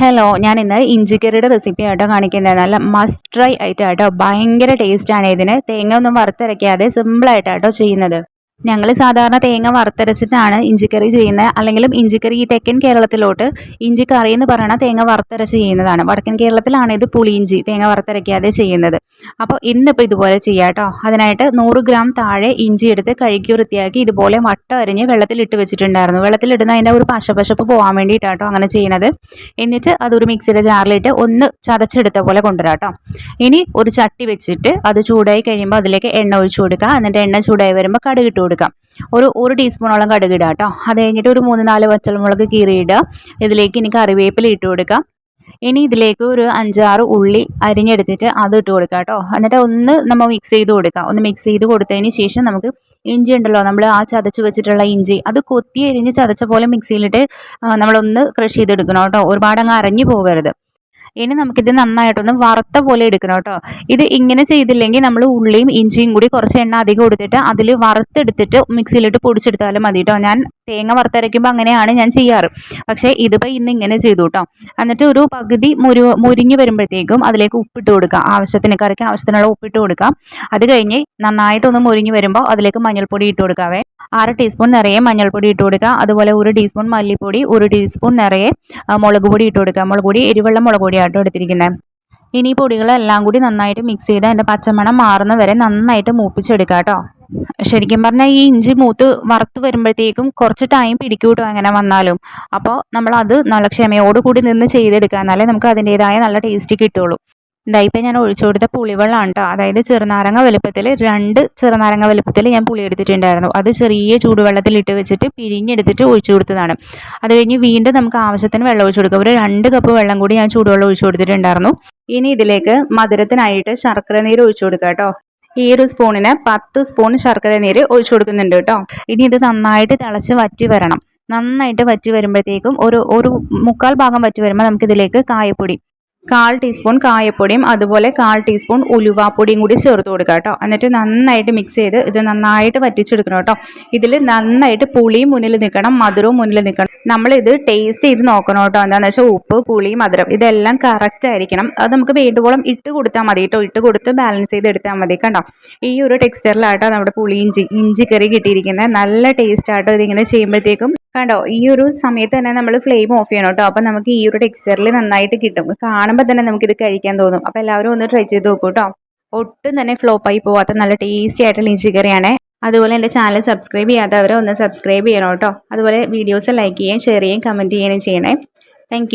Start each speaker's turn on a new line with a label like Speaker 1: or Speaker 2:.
Speaker 1: Hello ഞാൻ ഇന്ന് ഇഞ്ചിക്കറിയുടെ recipe ആയിട്ടോ കാണിക്കുന്നത്. നല്ല മസ്റ്റ് ട്രൈ ആയിട്ടാട്ടോ ഭയങ്കര ടേസ്റ്റാണ് ഇതിന്. തേങ്ങ ഒന്നും വറുത്തരയ്ക്കാതെ സിമ്പിളായിട്ടാട്ടോ ചെയ്യുന്നത്. ഞങ്ങൾ സാധാരണ തേങ്ങ വറുത്തരച്ചിട്ടാണ് ഇഞ്ചിക്കറി ചെയ്യുന്നത്. അല്ലെങ്കിലും ഇഞ്ചിക്കറി ഈ തെക്കൻ കേരളത്തിലോട്ട് ഇഞ്ചിക്കറി എന്ന് പറയുന്ന തേങ്ങ വറുത്തരച്ച് ചെയ്യുന്നതാണ്. വടക്കൻ കേരളത്തിലാണ് ഇത് പുളിയിഞ്ചി തേങ്ങ വറുത്തരയ്ക്കാതെ ചെയ്യുന്നത്. അപ്പോൾ ഇന്നിപ്പോൾ ഇതുപോലെ ചെയ്യാം കേട്ടോ അതിനായിട്ട് നൂറ് ഗ്രാം താഴെ ഇഞ്ചി എടുത്ത് കഴുകി വൃത്തിയാക്കി ഇതുപോലെ വട്ട അരിഞ്ഞ് വെള്ളത്തിലിട്ട് വെച്ചിട്ടുണ്ടായിരുന്നു. വെള്ളത്തിലിടുന്ന അതിന്റെ ഒരു പശപ്പശപ്പ് പോകാൻ വേണ്ടിയിട്ടാട്ടോ അങ്ങനെ ചെയ്യുന്നത്. എന്നിട്ട് അതൊരു മിക്സിയുടെ ജാറിലിട്ട് ഒന്ന് ചതച്ചെടുത്ത പോലെ കൊണ്ടുവരാം കേട്ടോ ഇനി ഒരു ചട്ടി വെച്ചിട്ട് അത് ചൂടായി കഴിയുമ്പോൾ അതിലേക്ക് എണ്ണ ഒഴിച്ചു കൊടുക്കുക. എന്നിട്ട് എണ്ണ ചൂടായി വരുമ്പോൾ കടുക് ഇട്ട് കൊടുക്കാം. ഒരു ഒരു ടീസ്പൂണോളം കടുക് ഇടുക കേട്ടോ അത് കഴിഞ്ഞിട്ട് ഒരു മൂന്ന് നാല് പച്ചമുളക് കീറിയിടുക ഇതിലേക്ക് ഇനി കറിവേപ്പില ഇട്ട് കൊടുക്കാം. ഇനി ഇതിലേക്ക് ഒരു അഞ്ചാറ് ഉള്ളി അരിഞ്ഞെടുത്തിട്ട് അത് ഇട്ട് കൊടുക്കുക കേട്ടോ എന്നിട്ട് ഒന്ന് നമ്മൾ മിക്സ് ചെയ്ത് കൊടുക്കാം. ഒന്ന് മിക്സ് ചെയ്ത് കൊടുത്തതിന് ശേഷം നമുക്ക് ഇഞ്ചി ഉണ്ടല്ലോ നമ്മൾ ആ ചതച്ച് വെച്ചിട്ടുള്ള ഇഞ്ചി അത് കൊത്തി എരിഞ്ഞ് ചതച്ച പോലെ മിക്സിയിലിട്ട് നമ്മളൊന്ന് ക്രഷ് ചെയ്തെടുക്കണം കേട്ടോ ഒരുപാട് അങ്ങ് അരഞ്ഞു പോകരുത്. ഇനി നമുക്കിത് നന്നായിട്ടൊന്ന് വറുത്ത പോലെ എടുക്കണം കേട്ടോ. ഇത് ഇങ്ങനെ ചെയ്തില്ലെങ്കിൽ നമ്മൾ ഉള്ളിയും ഇഞ്ചിയും കൂടി കുറച്ച് എണ്ണ അധികം കൊടുത്തിട്ട് അതിൽ വറുത്തെടുത്തിട്ട് മിക്സിയിലിട്ട് പൊടിച്ചെടുത്താലും മതി കേട്ടോ. ഞാൻ തേങ്ങ വറുത്തരയ്ക്കുമ്പോൾ അങ്ങനെയാണ് ഞാൻ ചെയ്യാറ്. പക്ഷേ ഇതിപ്പോൾ ഇന്ന് ഇങ്ങനെ ചെയ്തു കേട്ടോ. എന്നിട്ട് ഒരു പകുതി മുരു മുരിഞ്ഞ് വരുമ്പോഴത്തേക്കും അതിലേക്ക് ഉപ്പിട്ട് കൊടുക്കുക ആവശ്യത്തിന് കറിക്ക് ആവശ്യത്തിനുള്ള ഉപ്പിട്ട് കൊടുക്കുക അത് കഴിഞ്ഞ് നന്നായിട്ടൊന്ന് മുരിഞ്ഞ് വരുമ്പോൾ അതിലേക്ക് മഞ്ഞൾപ്പൊടി ഇട്ട് കൊടുക്കാവേ. അര ടീസ്പൂൺ നിറയെ മഞ്ഞൾപ്പൊടി ഇട്ട് കൊടുക്കുക. അതുപോലെ ഒരു ടീസ്പൂൺ മല്ലിപ്പൊടി ഒരു ടീസ്പൂൺ നിറയെ മുളക് പൊടി ഇട്ട് കൊടുക്കുക. മുളക് പൊടി എരിവെള്ള മുളക് പൊടിയാട്ടോ എടുത്തിരിക്കുന്നത്. ഇനി പൊടികളെല്ലാം കൂടി നന്നായിട്ട് മിക്സ് ചെയ്ത് അതിന്റെ പച്ചമണം മാറുന്ന വരെ നന്നായിട്ട് മൂപ്പിച്ചെടുക്കുക കേട്ടോ. ശരിക്കും പറഞ്ഞാൽ ഈ ഇഞ്ചി മൂത്ത് വറുത്ത് വരുമ്പോഴത്തേക്കും കുറച്ച് ടൈം പിടിക്കൂട്ടോ കേട്ടോ അങ്ങനെ വന്നാലും. അപ്പോൾ നമ്മളത് നല്ല ക്ഷമയോട് കൂടി നിന്ന് ചെയ്തെടുക്കുക. എന്നാലേ നമുക്ക് അതിന്റേതായ നല്ല ടേസ്റ്റ് കിട്ടുള്ളൂ. ഇതാ ഇപ്പം ഞാൻ ഒഴിച്ചു കൊടുത്ത പുളിവെള്ളമാണ് കേട്ടോ. അതായത് ചെറുനാരങ്ങ വലുപ്പത്തിൽ രണ്ട് ചെറുനാരങ്ങ വലുപ്പത്തിൽ ഞാൻ പുളി എടുത്തിട്ടുണ്ടായിരുന്നു. അത് ചെറിയ ചൂടുവെള്ളത്തിൽ ഇട്ട് വെച്ചിട്ട് പിഴിഞ്ഞെടുത്തിട്ട് ഒഴിച്ചു കൊടുത്തതാണ്. അത് കഴിഞ്ഞ് വീണ്ടും നമുക്ക് ആവശ്യത്തിന് വെള്ളം ഒഴിച്ചു കൊടുക്കുക ഒരു രണ്ട് കപ്പ് വെള്ളം കൂടി ഞാൻ ചൂടുവെള്ളം ഒഴിച്ചു കൊടുത്തിട്ടുണ്ടായിരുന്നു. ഇനി ഇതിലേക്ക് മധുരത്തിനായിട്ട് ശർക്കര നീര് ഒഴിച്ചു കൊടുക്കുക കേട്ടോ. ഈ ഒരു സ്പൂണിന് പത്ത് സ്പൂൺ ശർക്കര നീര് ഒഴിച്ചു കൊടുക്കുന്നുണ്ട് കേട്ടോ. ഇനി ഇത് നന്നായിട്ട് തിളച്ച് വറ്റി വരണം. നന്നായിട്ട് വറ്റി വരുമ്പോഴത്തേക്കും ഒരു ഒരു മുക്കാൽ ഭാഗം വറ്റി വരുമ്പോൾ നമുക്കിതിലേക്ക് കായപ്പൊടി കാൽ ടീസ്പൂൺ കായപ്പൊടിയും അതുപോലെ കാൽ ടീസ്പൂൺ ഉലുവാപ്പൊടിയും കൂടി ചേർത്ത് കൊടുക്കുക കേട്ടോ. എന്നിട്ട് നന്നായിട്ട് മിക്സ് ചെയ്ത് ഇത് നന്നായിട്ട് വറ്റിച്ചെടുക്കണം കേട്ടോ. ഇതിൽ നന്നായിട്ട് പുളിയും മുന്നിൽ നിൽക്കണം മധുരവും മുന്നിൽ നിൽക്കണം. നമ്മളിത് ടേസ്റ്റ് ചെയ്ത് നോക്കണം കേട്ടോ. എന്താണെന്ന് വെച്ചാൽ ഉപ്പ് പുളി മധുരം ഇതെല്ലാം കറക്റ്റ് ആയിരിക്കണം. അത് നമുക്ക് വേണ്ടുവോളം ഇട്ട് കൊടുത്താൽ മതി കേട്ടോ. ഇട്ട് കൊടുത്ത് ബാലൻസ് ചെയ്ത് എടുത്താൽ മതി കണ്ടോ. ഈ ഒരു ടെക്സ്ചറിലാട്ടോ നമ്മുടെ പുളി ഇഞ്ചി ഇഞ്ചി കറി കിട്ടിയിരിക്കുന്നത് നല്ല ടേസ്റ്റ് ആട്ടോ ഇതിങ്ങനെ ചെയ്യുമ്പോഴത്തേക്കും. കണ്ടോ ഈ ഒരു സമയത്ത് തന്നെ നമ്മൾ ഫ്ലെയിം ഓഫ് ചെയ്യണം കേട്ടോ. അപ്പം നമുക്ക് ഈ ഒരു ടെക്സ്ചറിൽ നന്നായിട്ട് കിട്ടും. കാണുമ്പോൾ തന്നെ നമുക്കിത് കഴിക്കാൻ തോന്നും. അപ്പോൾ എല്ലാവരും ഒന്ന് ട്രൈ ചെയ്ത് നോക്കൂ കേട്ടോ ഒട്ടും തന്നെ ഫ്ലോപ്പായി പോവാത്ത നല്ല ടേസ്റ്റി ആയിട്ടുള്ള ഇഞ്ചി കറിയാണ്. അതുപോലെ എന്റെ ചാനൽ സബ്സ്ക്രൈബ് ചെയ്യാത്തവരെ ഒന്ന് സബ്സ്ക്രൈബ് ചെയ്യണം കേട്ടോ അതുപോലെ വീഡിയോസ് ലൈക്ക് ചെയ്യുകയും ഷെയർ ചെയ്യുകയും കമന്റ് ചെയ്യുകയും ചെയ്യണേ. താങ്ക്